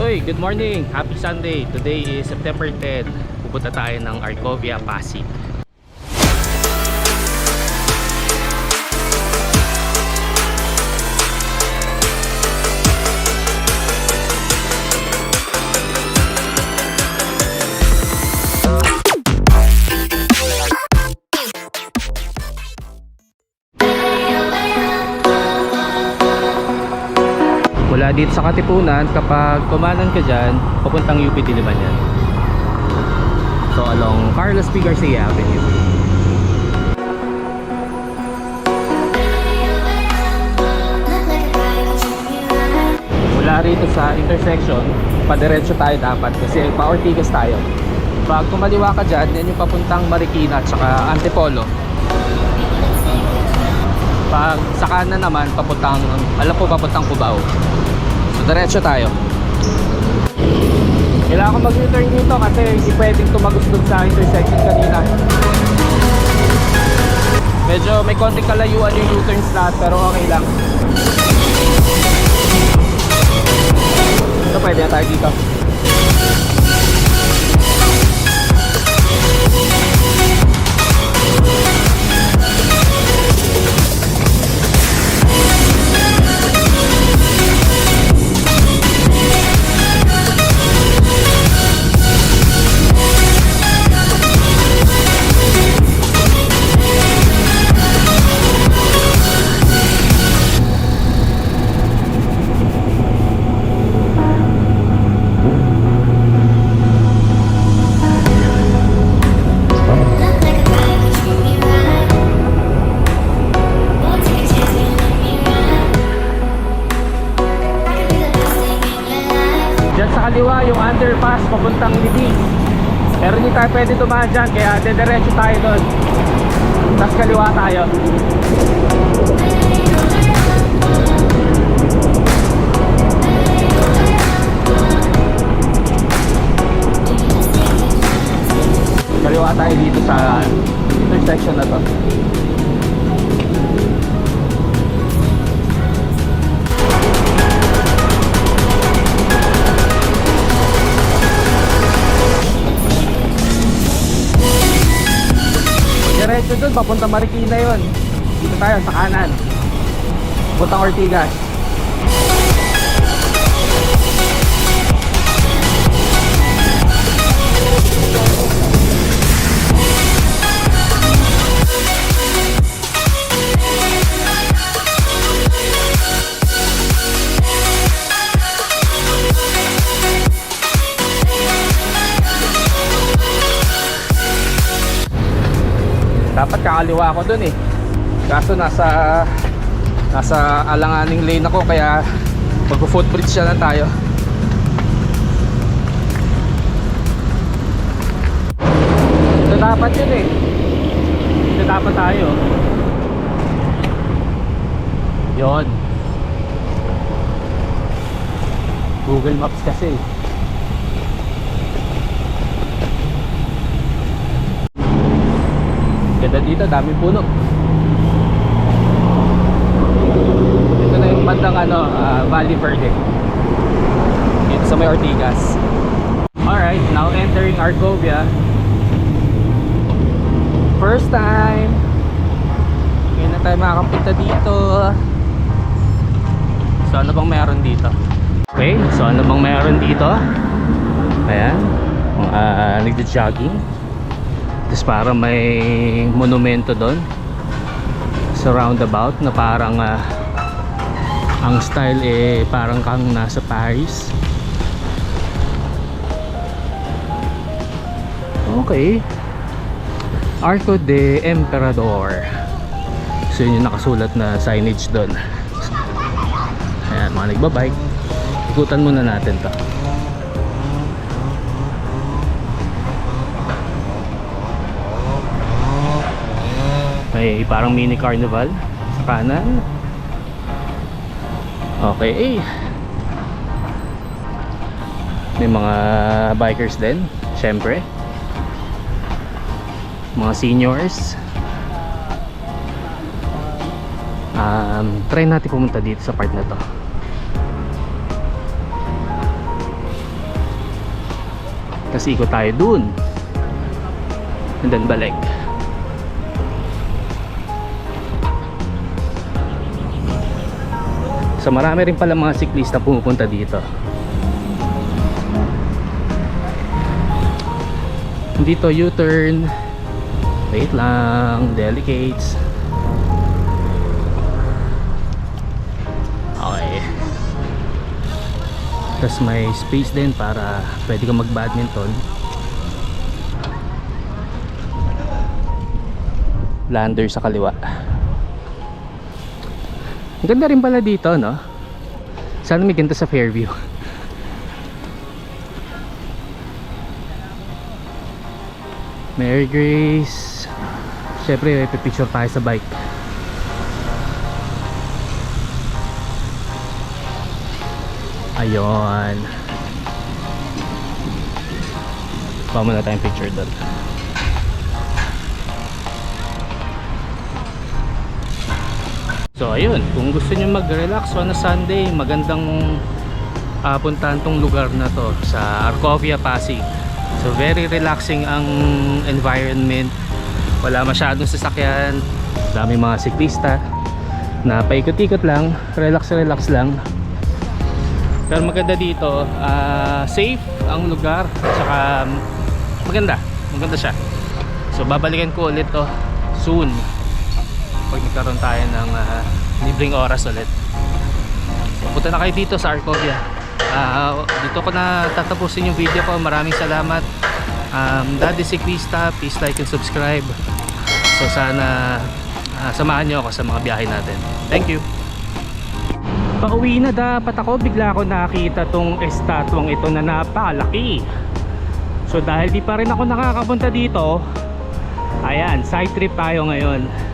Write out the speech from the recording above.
Uy, good morning! Happy Sunday! Today is September 10. Pupunta tayo ng Arcovia, Pasig. Mula dito sa Katipunan, kapag kumanan ka dyan, papuntang UP Diliman yan. So along Carlos P. Garcia Avenue. Mula rito sa intersection, padiretso tayo dapat kasi pa-Ortigas tayo. Pag kumaliwa ka dyan, yan yung papuntang Marikina at saka Antipolo. Pag sa kanan naman, papuntang, alam po papuntang Cubao. So, diretso tayo. Kailangan ko mag-U-turn dito kasi hindi pwedeng tumagos dun sa intersection kanina. Medyo may konting kalayuan yung U-turns lahat pero okay lang. Ito pwede na tayo dito. Underpass papuntang Libis. Pero hindi tayo pwede tumahan dyan kaya dediretso tayo doon. Tapos kaliwa tayo. Kaliwa tayo dito sa intersection na to. Diretso dun, papunta Marikina yon. Dito tayo, sa kanan. Puntang Ortigas. Dapat kakaliwa ako dun eh. Kaso nasa nasa alanganing lane ako kaya mag-footbridge siya na tayo. Ito dapat yun eh. Ito dapat tayo. Yon. Google Maps kasi. Dito, daming puno. Ito na yung bandang ano, ah, Valley Verde. Dito sa may Ortigas. Alright, now entering Argovia. First time. Ngayon na tayo makakapunta dito. So ano bang meron dito? Okay, so ano bang meron dito? Ayan, uh, nagja-jogging. Tapos parang may monumento doon sa roundabout na parang ah, ang style eh parang kang nasa Paris. Okay. Arco de Emperador. So yun yung nakasulat na signage doon. Ayan, mga nagbabike. Ikutan muna natin to. May parang mini carnival sa kanan. Okay. May mga bikers din, syempre. Mga seniors. Um, try natin pumunta dito sa part na to. Tapos ikot tayo dun. And then balik. So marami rin pala mga siklista pumupunta dito. Dito U-turn. Wait lang, delicates. Okay. Tapos may space din para pwede kang mag-badminton. Lander sa kaliwa. Ganda rin pala dito, no? Sana may ganito sa Fairview. Mary Grace. Siyempre, may picture tayo sa bike. Ayun. Kuha muna tayong picture doon. So ayun, kung gusto niyo mag-relax on a Sunday, magandang uh, puntahan tong lugar na to sa Arcovia Pasig. So very relaxing ang environment. Wala masyadong sasakyan, dami mga siklista na paikot-ikot lang, relax-relax lang. Pero maganda dito, ah, safe ang lugar, saka maganda, maganda siya. So babalikan ko ulit to soon pag nagkaroon tayo ng ah, libreng oras ulit. Punta na kayo dito sa Arcovia. Ah, dito ko na tatapusin yung video ko. Maraming salamat. Um, Daddy Siklista, please like and subscribe. So sana ah, samahan nyo ako sa mga biyahe natin. Thank you. Pauwi na dapat ako. Bigla ako nakita tong estatwang ito na napakalaki. So dahil di pa rin ako nakakapunta dito, ayan, side trip tayo ngayon.